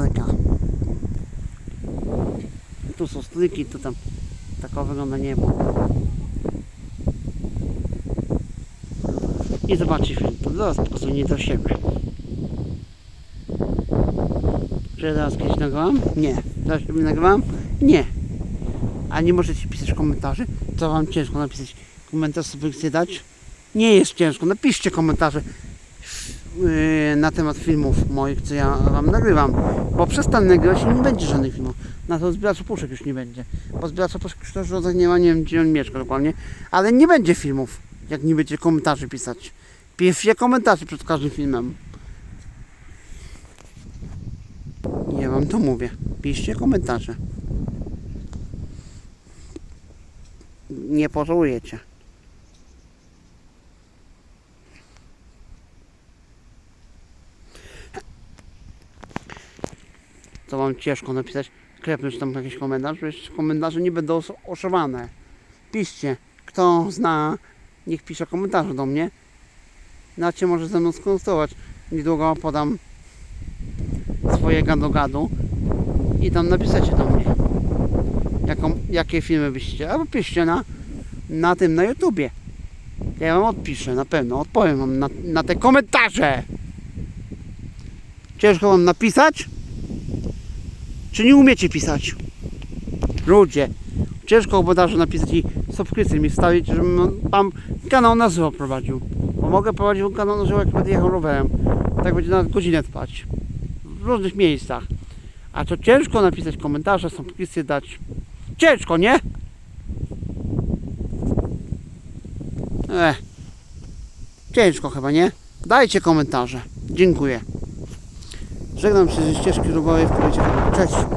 daleka. Tu są stryki, tu tam takowe wygląda niebo. I zobaczyliśmy, to zaraz pokazuję nie do siebie. Czy zaraz kiedyś nagrałam? Nie. Zaraz siebie nagrałam? Nie. A nie możecie pisać komentarzy? To wam ciężko napisać komentarz, subskrypcję dać? Nie jest ciężko. Napiszcie komentarze. Yy, na temat filmów moich, co ja wam nagrywam. Bo przestanę nagrywać i nie będzie żadnych filmów. Na to zbioracza puszek już nie będzie. Bo zbioracza puszek Krzysztof Rodzak nie ma, nie wiem gdzie on mieszka dokładnie. Ale nie będzie filmów, jak nie będziecie komentarzy pisać. Piszcie komentarze przed każdym filmem. Ja wam to mówię. Piszcie komentarze. Nie pożałujecie. To wam ciężko napisać. Klepnąć tam jakiś komentarz, przecież komentarze nie będą os- oszowane. Piszcie. Kto zna, niech pisze komentarze do mnie. Nacie może ze mną skonsultować. Niedługo podam swoje gadu-gadu i tam napiszecie do mnie. Jaką, jakie filmy byście, albo piszcie na, na tym, na YouTubie. Ja wam odpiszę, na pewno, odpowiem wam na, na te komentarze. Ciężko wam napisać? Czy nie umiecie pisać? Ludzie, ciężko komentarze napisać i subskrypcję mi wstawić, żebym tam kanał na żywo prowadził. Bo mogę prowadzić kanał na żywo, jak będę jechał rowerem. Tak będzie na godzinę trwać. W różnych miejscach. A to ciężko napisać komentarze, subskrypcję dać. Ciężko, nie? Ech. Ciężko chyba, nie? Dajcie komentarze. Dziękuję. Żegnam się ze ścieżki rowerowej w powiecie. arkadaşlar.